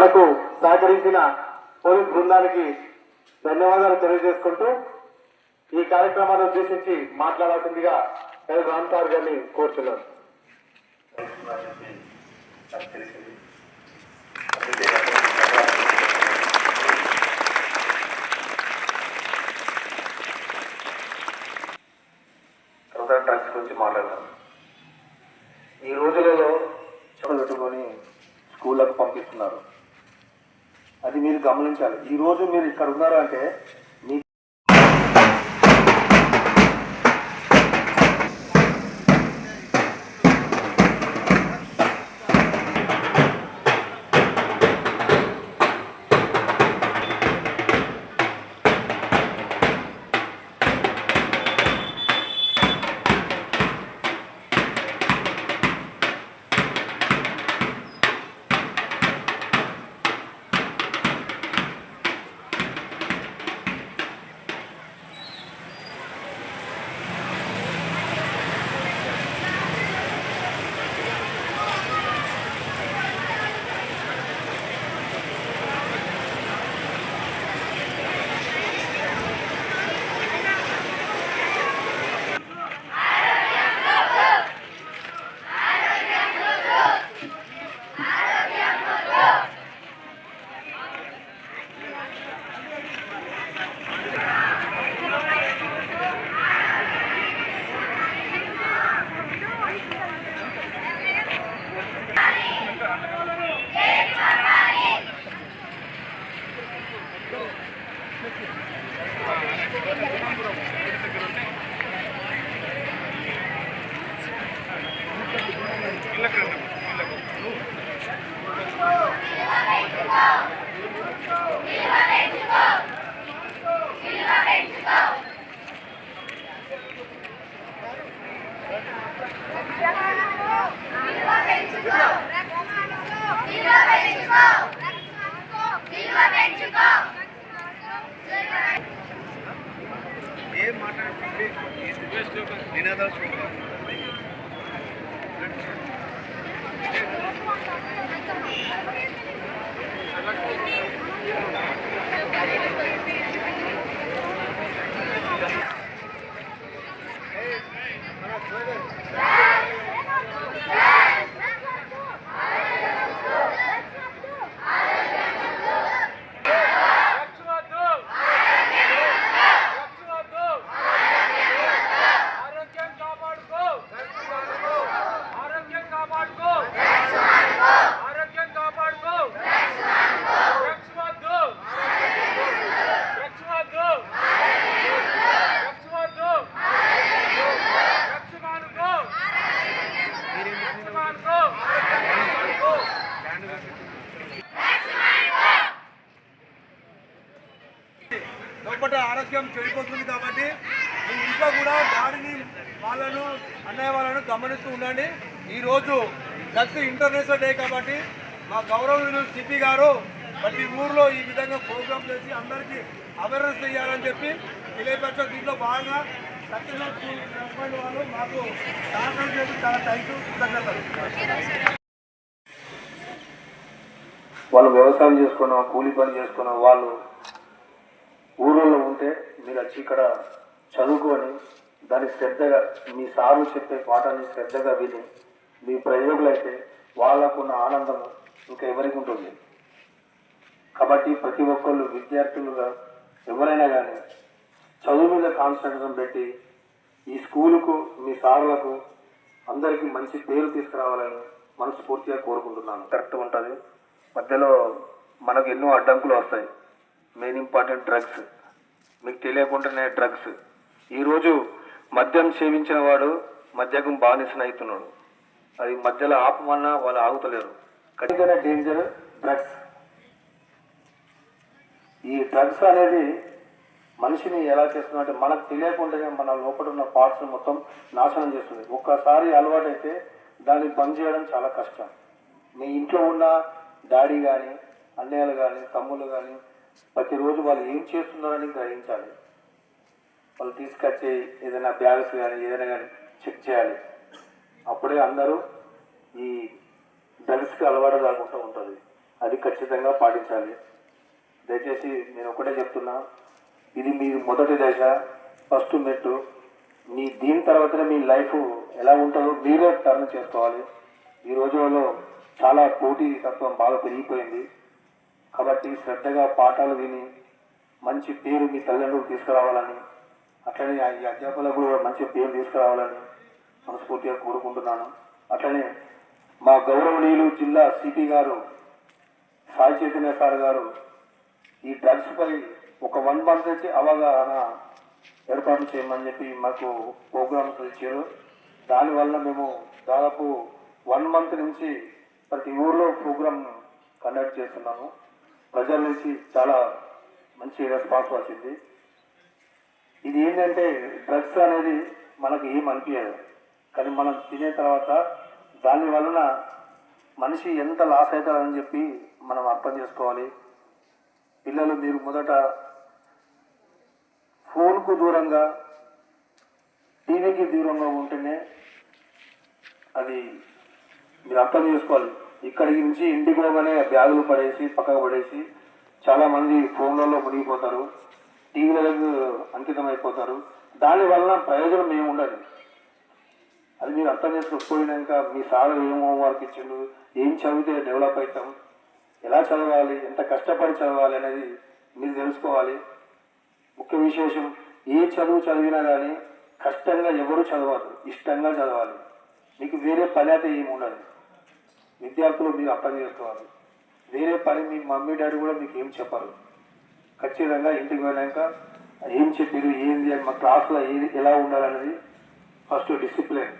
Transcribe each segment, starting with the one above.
మనకు సహకరించిన పోలీస్ బృందానికి ధన్యవాదాలు తెలియజేసుకుంటూ ఈ కార్యక్రమాన్ని ఉద్దేశించి మాట్లాడాల్సిందిగా ఎల్ రామ్ సార్ గారిని కోరుతున్నాను. నాకు గురించి మాట్లాడదాం. ఈ రోజులలో చెప్పులు పెట్టుకొని స్కూళ్ళకు పంపిస్తున్నారు. అది మీరు గమనించాలి. ఈరోజు మీరు ఇక్కడ ఉన్నారంటే Hey, hey, ఇంట్లో కూడా దాడిని వాళ్ళను అన్నయ్య వాళ్ళను గమనిస్తూ ఉండండి. ఈరోజు డ్రగ్స్ ఇంటర్నేషనల్ డే కాబట్టి మా గౌరవీయులు సిపి గారు ప్రతి ఊర్లో ఈ విధంగా ప్రోగ్రామ్ చేసి అందరికీ అవేర్నెస్ చేయాలని చెప్పి తెలియపరచడం దీంట్లో భాగంగా సత్యనాథ్ వాళ్ళు మాకు సహకారం చేసి చాలా థ్యాంక్ యూ కృతజ్ఞతలు. వాళ్ళు వ్యవసాయం చేసుకున్నాం కూలి పని చేసుకున్నాం వాళ్ళు ఊళ్ళో ఉంటే మీరు వచ్చి ఇక్కడ చదువుకొని దాన్ని శ్రద్ధగా మీ సార్లు చెప్పే పాఠాన్ని శ్రద్ధగా విని మీ ప్రయోగులైతే వాళ్ళకున్న ఆనందం ఇంకా ఎవరికి ఉంటుంది? కాబట్టి ప్రతి ఒక్కళ్ళు విద్యార్థులుగా ఎవరైనా కానీ చదువు మీద కాన్సన్ట్రేషన్ పెట్టి ఈ స్కూలుకు మీ సార్లకు అందరికీ మంచి పేరు తీసుకురావాలని మనస్ఫూర్తిగా కోరుకుంటున్నాను. కరెక్ట్ ఉంటుంది. మధ్యలో మనకు ఎన్నో అడ్డంకులు వస్తాయి. మెయిన్ ఇంపార్టెంట్ డ్రగ్స్ మీకు తెలియకుండానే డ్రగ్స్ ఈరోజు మద్యం సేవించిన వాడు మద్యకం బానిసన అవుతున్నాడు అది మధ్యలో ఆపమన్నా వాళ్ళు ఆగుతలేరు. ఖచ్చితంగా డేంజర్ డ్రగ్స్ ఈ డ్రగ్స్ అనేది మనిషిని ఎలా చేస్తుంది అంటే మనకు తెలియకుండానే మన లోపల ఉన్న పార్ట్స్ మొత్తం నాశనం చేస్తుంది. ఒక్కసారి అలవాటైతే దాన్ని బంద్ చేయడం చాలా కష్టం. మీ ఇంట్లో ఉన్న డాడీ కానీ అన్నయ్యలు కానీ తమ్ముళ్ళు కానీ ప్రతిరోజు వాళ్ళు ఏం చేస్తున్నారని గ్రహించాలి. వాళ్ళు తీసుకొచ్చి ఏదైనా బ్యాగ్స్ కానీ ఏదైనా కానీ చెక్ చేయాలి. అప్పుడే అందరూ ఈ డ్రగ్స్కి అలవాటు కాకుండా ఉంటుంది. అది ఖచ్చితంగా పాటించాలి. దయచేసి నేను ఒకటే చెప్తున్నా ఇది మీ మొదటి దశ ఫస్ట్ మెట్టు. మీ దీని తర్వాతనే మీ లైఫ్ ఎలా ఉంటుందో మీరే టర్న్ చేసుకోవాలి. ఈ రోజులలో చాలా పోటీ తత్వం బాగా పెరిగిపోయింది. కాబట్టి శ్రద్ధగా పాఠాలు విని మంచి పేరు మీ తల్లిదండ్రులు తీసుకురావాలని అట్లనే ఆ ఈ అధ్యాపకులకు కూడా మంచి పేరు తీసుకురావాలని మనస్ఫూర్తిగా కోరుకుంటున్నాను. అట్లనే మా గౌరవనీయులు జిల్లా సిపి గారు సాయి చైతన్య సార్ గారు ఈ డ్రగ్స్ పై ఒక వన్ మంత్ నుంచి అవగాహన ఏర్పాటు చేయమని చెప్పి మాకు ప్రోగ్రామ్స్ ఇచ్చారు. దానివల్ల మేము దాదాపు వన్ మంత్ నుంచి ప్రతి ఊర్లో ప్రోగ్రామ్ కండక్ట్ చేస్తున్నాము. ప్రజల నుంచి చాలా మంచి రెస్పాన్స్ వచ్చింది. ఇది ఏంటంటే డ్రగ్స్ అనేది మనకి ఏం అనిపించదు కానీ మనం తినే తర్వాత దాని వలన మనిషి ఎంత లాస్ అవుతారని చెప్పి మనం అర్థం చేసుకోవాలి. పిల్లలు మీరు మొదట ఫోన్కు దూరంగా టీవీకి దూరంగా ఉంటేనే అది మీరు అర్థం చేసుకోవాలి. ఇక్కడి నుంచి ఇంటికి పోగానే బ్యాగులు పడేసి పక్కకు పడేసి చాలామంది ఫోన్లలో మునిగిపోతారు. టీవీలకు అంకితం అయిపోతారు ప్రయోజనం ఏమి ఉండదు అది మీరు అర్థం చేసుకోకపోయినాక మీ సార్ ఏం హోంవర్క్ ఇచ్చిండు ఏం చదివితే డెవలప్ అవుతాం ఎలా చదవాలి ఎంత కష్టపడి చదవాలి అనేది మీరు తెలుసుకోవాలి. ముఖ్య విశేషం ఏ చదువు చదివినా కానీ కష్టంగా ఎవరు చదవరు ఇష్టంగా చదవాలి. మీకు వేరే పని అయితే ఏమి ఉండదు. విద్యార్థులు మీరు అర్థం చేసుకోవాలి. వేరే పని మీ మమ్మీ డాడీ కూడా మీకు ఏం చెప్పరు. ఖచ్చితంగా ఇంటికి వెళ్ళాక ఏం చెప్పారు ఏంది అని మా క్లాస్లో ఏది ఎలా ఉండాలనేది ఫస్ట్ డిసిప్లిన్.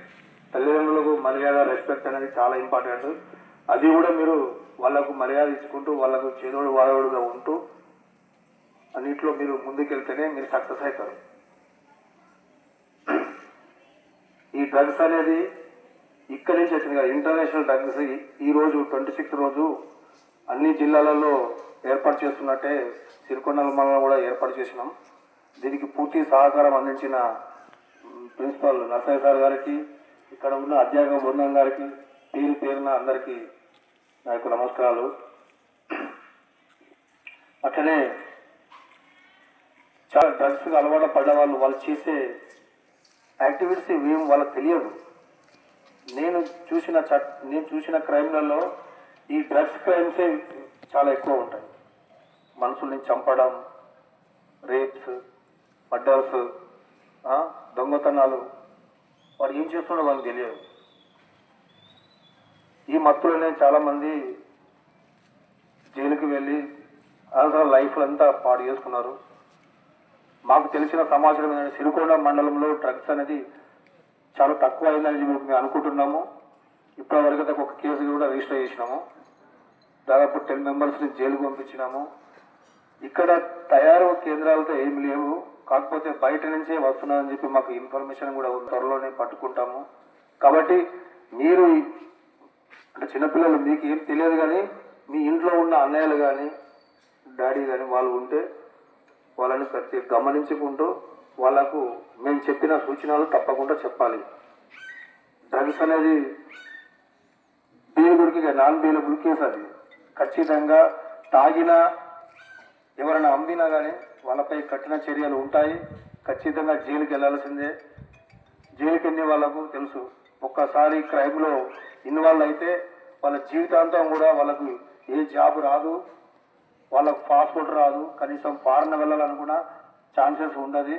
తల్లిదండ్రులకు మర్యాద రెస్పెక్ట్ అనేది చాలా ఇంపార్టెంట్. అది కూడా మీరు వాళ్ళకు మర్యాద ఇచ్చుకుంటూ వాళ్ళకు చేదోడు వాదోడుగా ఉంటూ అన్నిట్లో మీరు ముందుకెళ్తేనే మీరు సక్సెస్ అవుతారు. ఈ డ్రగ్స్ అనేది ఇక్కడి నుంచి వచ్చింది కదా ఇంటర్నేషనల్ డ్రగ్స్ ఈ- ఈ రోజు ట్వంటీ సిక్స్త్ రోజు అన్ని జిల్లాలలో ఏర్పాటు చేస్తున్నట్టే సిరికొండల మండలం కూడా ఏర్పాటు చేసినాం. దీనికి పూర్తి సహకారం అందించిన ప్రిన్సిపాల్ నర్సయ్య సార్ గారికి ఇక్కడ ఉన్న అధ్యాపక బృందం గారికి పేరు పేరున అందరికీ నా యొక్క నమస్కారాలు. అట్లనే చాలా డ్రగ్స్కి అలవాటు పడ్డ వాళ్ళు వాళ్ళు చేసే యాక్టివిటీస్ ఏం వాళ్ళకి తెలియదు. నేను చూసిన చట్ నేను చూసిన క్రైమ్లలో ఈ డ్రగ్స్ క్రైమ్సే చాలా ఎక్కువ ఉంటాయి. మనుషుల్ని చంపడం రేప్స్ మర్డర్స్ దొంగతనాలు. వాడు ఏం చేస్తున్నాడో వాళ్ళకి తెలియదు. ఈ మత్తులోనే చాలామంది జైలుకి వెళ్ళి అసలు లైఫ్ అంతా పాడు చేసుకున్నారు. మాకు తెలిసిన సమాచారం ఏంటంటే సిరికొండ మండలంలో డ్రగ్స్ అనేది చాలా తక్కువ అయిందని మేము అనుకుంటున్నాము. ఇప్పటివరకు అయితే ఒక కేసు కూడా రిజిస్టర్ చేసినాము. దాదాపు టెన్ మెంబర్స్ని జైలుకు పంపించినాము. ఇక్కడ తయారు కేంద్రాలతో ఏం లేవు. కాకపోతే బయట నుంచే వస్తున్నారని చెప్పి మాకు ఇన్ఫర్మేషన్ కూడా త్వరలోనే పట్టుకుంటాము. కాబట్టి మీరు అంటే చిన్నపిల్లలు మీకు ఏం తెలియదు కానీ మీ ఇంట్లో ఉన్న అన్నయ్యలు కానీ డాడీ కానీ వాళ్ళు ఉంటే వాళ్ళని ప్రతి గమనించుకుంటూ వాళ్ళకు మేము చెప్పిన సూచనలు తప్పకుండా చెప్పాలి. డ్రగ్స్ అనేది బీలుగుడికి నాన్ బీలబుల్ కేసు అది. ఖచ్చితంగా తాగిన ఎవరైనా అమ్మినా కానీ వాళ్ళపై కఠిన చర్యలు ఉంటాయి. ఖచ్చితంగా జైలుకి వెళ్ళాల్సిందే జైలుకి వెళ్ళే వాళ్ళకు తెలుసు. ఒక్కసారి క్రైమ్లో ఇన్వాల్వ్ అయితే వాళ్ళ జీవితాంతం కూడా వాళ్ళకు ఏ జాబ్ రాదు. వాళ్ళకు పాస్పోర్ట్ రాదు. కనీసం ఫారెన్ వెళ్ళాలనుకున్న ఛాన్సెస్ ఉండదు.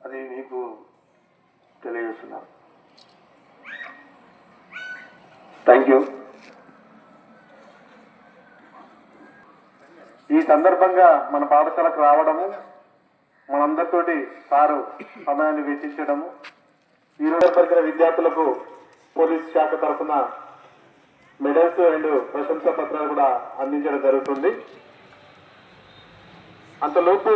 అది మీకు తెలియజేస్తున్నాను థ్యాంక్ యూ ఈ సందర్భంగా మన పాఠశాలకు రావడము మనందరితోటి సారు సమయాన్ని వెచ్చించడము ఈ పరిగిన విద్యార్థులకు పోలీస్ శాఖ తరఫున మెడల్స్ అండ్ ప్రశంసా పత్రాలు కూడా అందించడం జరుగుతుంది. అంతలోపు